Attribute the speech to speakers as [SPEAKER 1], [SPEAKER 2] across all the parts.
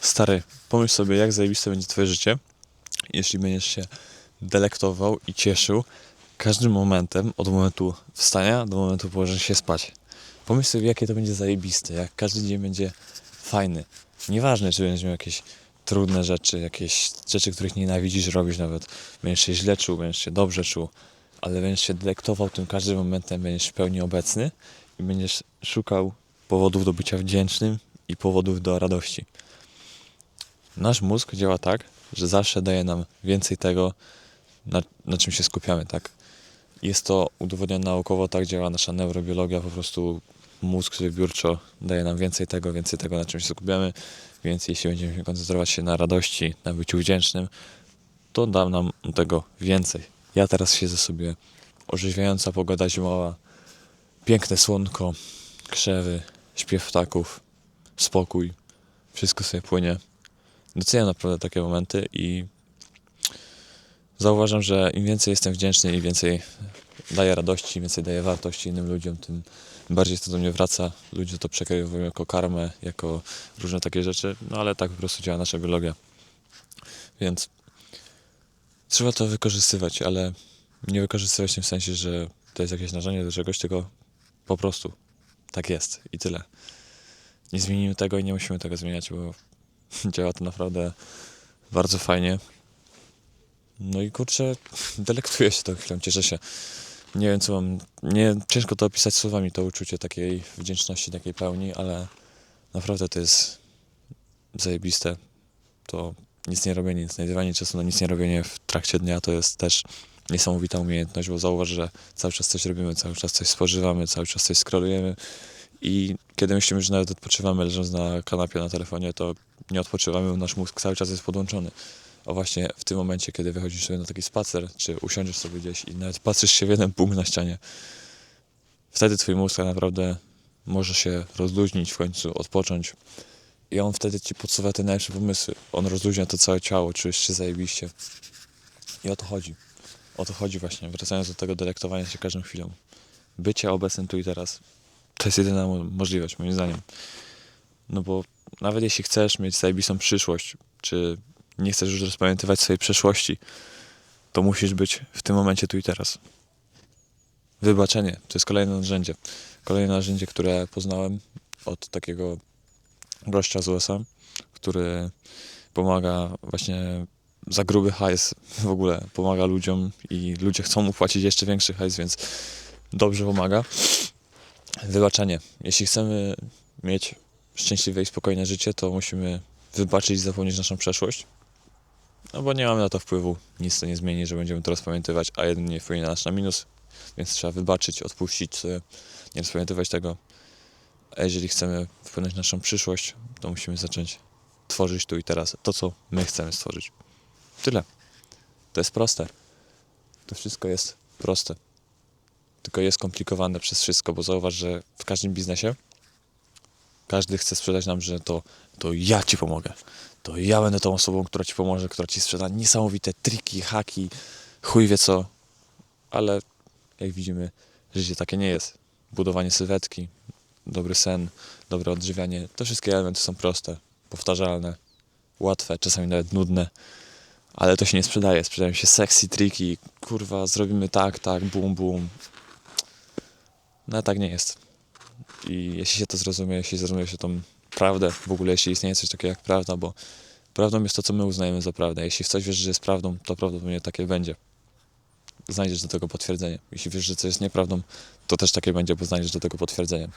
[SPEAKER 1] Stary, pomyśl sobie, jak zajebiste będzie twoje życie, jeśli będziesz się delektował i cieszył każdym momentem, od momentu wstania do momentu położenia się spać. Pomyśl sobie, jakie to będzie zajebiste, jak każdy dzień będzie fajny. Nieważne, czy będziesz miał jakieś trudne rzeczy, jakieś rzeczy, których nienawidzisz robić nawet. Będziesz się źle czuł, będziesz się dobrze czuł, ale będziesz się delektował tym każdym momentem, będziesz w pełni obecny i będziesz szukał powodów do bycia wdzięcznym i powodów do radości. Nasz mózg działa tak, że zawsze daje nam więcej tego, na, na czym się skupiamy, tak? Jest to udowodnione naukowo, tak działa nasza neurobiologia, po prostu mózg wybiórczo daje nam więcej tego, więcej tego, na czym się skupiamy, więc jeśli będziemy koncentrować się na radości, na byciu wdzięcznym, to da nam tego więcej. Ja teraz siedzę sobie, orzeźwiająca pogoda zimowa, piękne słonko, krzewy, śpiew ptaków, spokój, wszystko sobie płynie. Doceniam naprawdę takie momenty i zauważam, że im więcej jestem wdzięczny i więcej daję radości, więcej daję wartości innym ludziom, tym bardziej to do mnie wraca. Ludzie to przekierowują jako karmę, jako różne takie rzeczy, no ale tak po prostu działa nasza biologia. Więc trzeba to wykorzystywać, ale nie wykorzystywać w tym sensie, że to jest jakieś narzędzie do czegoś, tylko po prostu tak jest i tyle. Nie zmienimy tego i nie musimy tego zmieniać, bo działa to naprawdę bardzo fajnie. No i kurczę, delektuję się tą chwilą, cieszę się. Nie wiem co mam, nie, ciężko to opisać słowami, to uczucie takiej wdzięczności, takiej pełni, ale naprawdę to jest zajebiste. To nic nie robienie, nic znajdywanie czasu na nic nie robienie w trakcie dnia to jest też niesamowita umiejętność, bo zauważ, że cały czas coś robimy, cały czas coś spożywamy, cały czas coś scrollujemy i kiedy myślimy, że nawet odpoczywamy leżąc na kanapie na telefonie, to nie odpoczywamy, bo nasz mózg cały czas jest podłączony. A właśnie w tym momencie, kiedy wychodzisz sobie na taki spacer, czy usiądziesz sobie gdzieś i nawet patrzysz się w jeden punkt na ścianie, wtedy twój mózg tak naprawdę może się rozluźnić w końcu, odpocząć. I on wtedy ci podsuwa te najlepsze pomysły. On rozluźnia to całe ciało, czujesz się zajebiście. I o to chodzi. O to chodzi właśnie, wracając do tego delektowania się każdą chwilą. Bycie obecnym tu i teraz. To jest jedyna mo- możliwość, moim zdaniem. No bo nawet jeśli chcesz mieć zajebistą przyszłość, czy nie chcesz już rozpamiętywać swojej przeszłości, to musisz być w tym momencie tu i teraz. Wybaczenie to jest kolejne narzędzie. Kolejne narzędzie, które poznałem od takiego gościa z USA, który pomaga właśnie za gruby hajs w ogóle, pomaga ludziom i ludzie chcą mu płacić jeszcze większy hajs, więc dobrze pomaga. Wybaczenie. Jeśli chcemy mieć szczęśliwe i spokojne życie, to musimy wybaczyć i zapomnieć naszą przeszłość. No bo nie mamy na to wpływu, nic to nie zmieni, że będziemy to rozpamiętywać, a jedynie wpłynie na nasz na minus, więc trzeba wybaczyć, odpuścić nie rozpamiętywać tego. A jeżeli chcemy wpłynąć na naszą przyszłość, to musimy zacząć tworzyć tu i teraz to, co my chcemy stworzyć. Tyle. To jest proste. To wszystko jest proste. Tylko jest komplikowane przez wszystko, bo zauważ, że w każdym biznesie każdy chce sprzedać nam, że to, to ja ci pomogę. To ja będę tą osobą, która ci pomoże, która ci sprzeda niesamowite triki, haki, chuj wie co. Ale jak widzimy, życie takie nie jest. Budowanie sylwetki, dobry sen, dobre odżywianie, te wszystkie elementy są proste, powtarzalne, łatwe, czasami nawet nudne. Ale to się nie sprzedaje. Sprzedają się sexy triki. Kurwa, zrobimy tak, tak, bum, bum. No tak nie jest. I jeśli się to zrozumie, jeśli zrozumie się tą prawdę, w ogóle jeśli istnieje coś takiego jak prawda, bo prawdą jest to, co my uznajemy za prawdę. Jeśli w coś wiesz, że jest prawdą, to prawdopodobnie takie będzie. Znajdziesz do tego potwierdzenie. Jeśli wiesz, że coś jest nieprawdą, to też takie będzie, bo znajdziesz do tego potwierdzenie.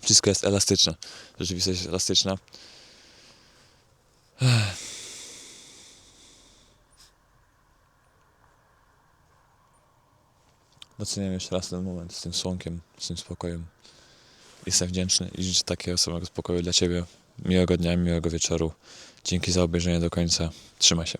[SPEAKER 1] Wszystko jest elastyczne. Rzeczywistość jest elastyczna. Doceniam jeszcze raz ten moment z tym słonkiem, z tym spokojem. Jestem wdzięczny i życzę takiego samego spokoju dla Ciebie. Miłego dnia, miłego wieczoru. Dzięki za obejrzenie do końca. Trzymaj się.